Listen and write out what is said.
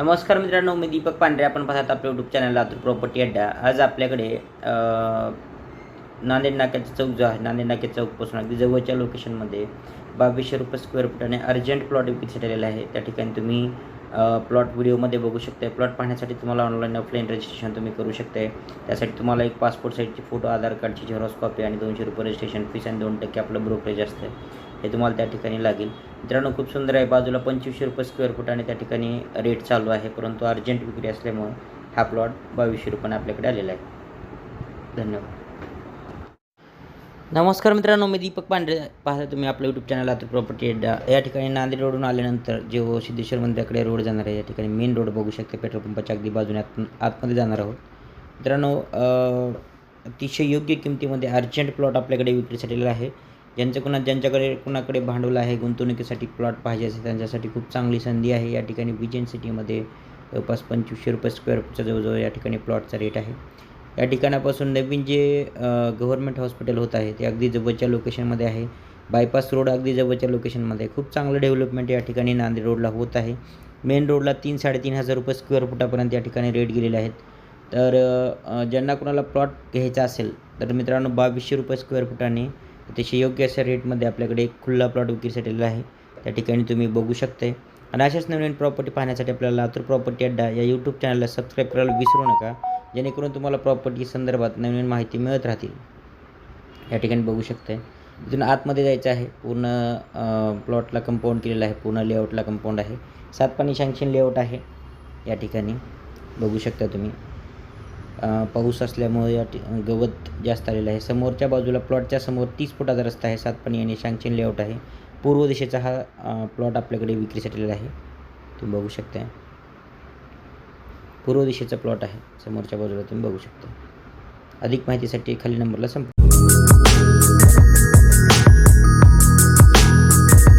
नमस्कार मित्रांनो मी दीपक पांढरे. आपण पाहतात आपल्या यूट्यूब चॅनल लातूर प्रॉपर्टी अड्डा आज आपल्याकडे नांदेड नाक्याचा चौक जो आहे नांदेड नाक्या चौकपासून अगदी जवळच्या लोकेशनमध्ये बावीसशे रुपये स्क्वेअर फुटाने अर्जंट प्लॉट विकत आहे. त्या ठिकाणी तुम्ही प्लॉट व्हिडिओमध्ये बघू शकता प्लॉट पाहण्यासाठी तुम्हाला ऑनलाईन ऑफलाईन रजिस्ट्रेशन तुम्ही करू शकता त्यासाठी तुम्हाला एक पासपोर्ट साईजची फोटो आधार कार्डची झेरॉक्स कॉपी आणि दोनशे रुपये रजिस्ट्रेशन फीस आणि दोन टक्के आपलं ब्रोकरेज असतं हे तुम्हाला त्या ठिकाणी लागेल. मित्रांनो खूप सुंदर आहे. बाजूला पंचवीसशे रुपये स्क्वेअर फूट आणि त्या ठिकाणी रेट चालू आहे. परंतु अर्जंट विक्री असल्यामुळे हा प्लॉट बावीसशे रुपयाने आपल्याकडे आलेला आहे. धन्यवाद. नमस्कार मित्रांनो मी दीपक पांढरे. पाहता तुम्ही आपलं यूट्यूब चॅनल आता प्रॉपर्टी अड्डा या ठिकाणी नांदेड रोडून आल्यानंतर जो हो सिद्धेश्वर मंदिराकडे रोड जाणार आहे. या ठिकाणी मेन रोड बघू शकते. पेट्रोल पंपाच्या अगदी बाजूने आत आतमध्ये जाणार आहोत. मित्रांनो अतिशय योग्य किमतीमध्ये अर्जंट प्लॉट आपल्याकडे विक्रीसाठी आहे. ज्यांचं कुणा ज्यांच्याकडे कुणाकडे भांडवल आहे गुंतवणुकीसाठी प्लॉट पाहिजे असेल त्यांच्यासाठी खूप चांगली संधी आहे. या ठिकाणी विजन सिटीमध्ये जवळपास पंचवीसशे रुपये स्क्वेअर फुटचा जवळजवळ या ठिकाणी प्लॉटचा रेट आहे. या ठिकाणापासून नवीन जे गव्हर्मेंट हॉस्पिटल होत आहे ते अगदी जवळच्या लोकेशनमध्ये आहे. बायपास रोड अगदी जवळच्या लोकेशनमध्ये खूप चांगलं डेव्हलपमेंट या ठिकाणी नांदेड रोडला होत आहे. मेन रोडला तीन साडेतीन हजार रुपये स्क्वेअर फुटापर्यंत या ठिकाणी रेट गेलेले आहेत. तर ज्यांना कोणाला प्लॉट घ्यायचा असेल तर मित्रांनो बावीसशे रुपये स्क्वेअर फुटाने अतिशय योग्य अशा रेटमध्ये आपल्याकडे एक खुल्ला प्लॉट विक्रीसाठी आलेला आहे. त्या ठिकाणी तुम्ही बघू शकताय. आणि अशाच नवीन प्रॉपर्टी पाहण्यासाठी आपल्याला लातूर प्रॉपर्टी अड्डा या यूट्यूब चॅनलला सबस्क्राईब करायला विसरू नका. जेणेकरून तुम्हाला प्रॉपर्टी संदर्भात नवीन माहिती मिळत राहतील. या ठिकाणी बघू शकताय. इथून आतमध्ये जायचं आहे. पूर्ण प्लॉटला कंपाऊंड केलेलं आहे. पूर्ण लेआउटला कंपाऊंड आहे. सात पाणी शँक्शन लेआउट आहे. या ठिकाणी बघू शकता तुम्ही. पाऊस असल्यामुळे या गवत जास्त आलेलं आहे. समोरच्या बाजूला प्लॉटच्या समोर तीस फुटाचा रस्ता आहे. सातपणी आणि सँक्शन लेआउट आहे. पूर्व दिशेचा हा प्लॉट आपल्याकडे विक्रीसाठी आहे. तुम्ही बघू शकता पूर्व दिशेचा प्लॉट आहे. समोरच्या बाजूला तुम्ही बघू शकता अधिक माहितीसाठी खाली नंबरला संपर्क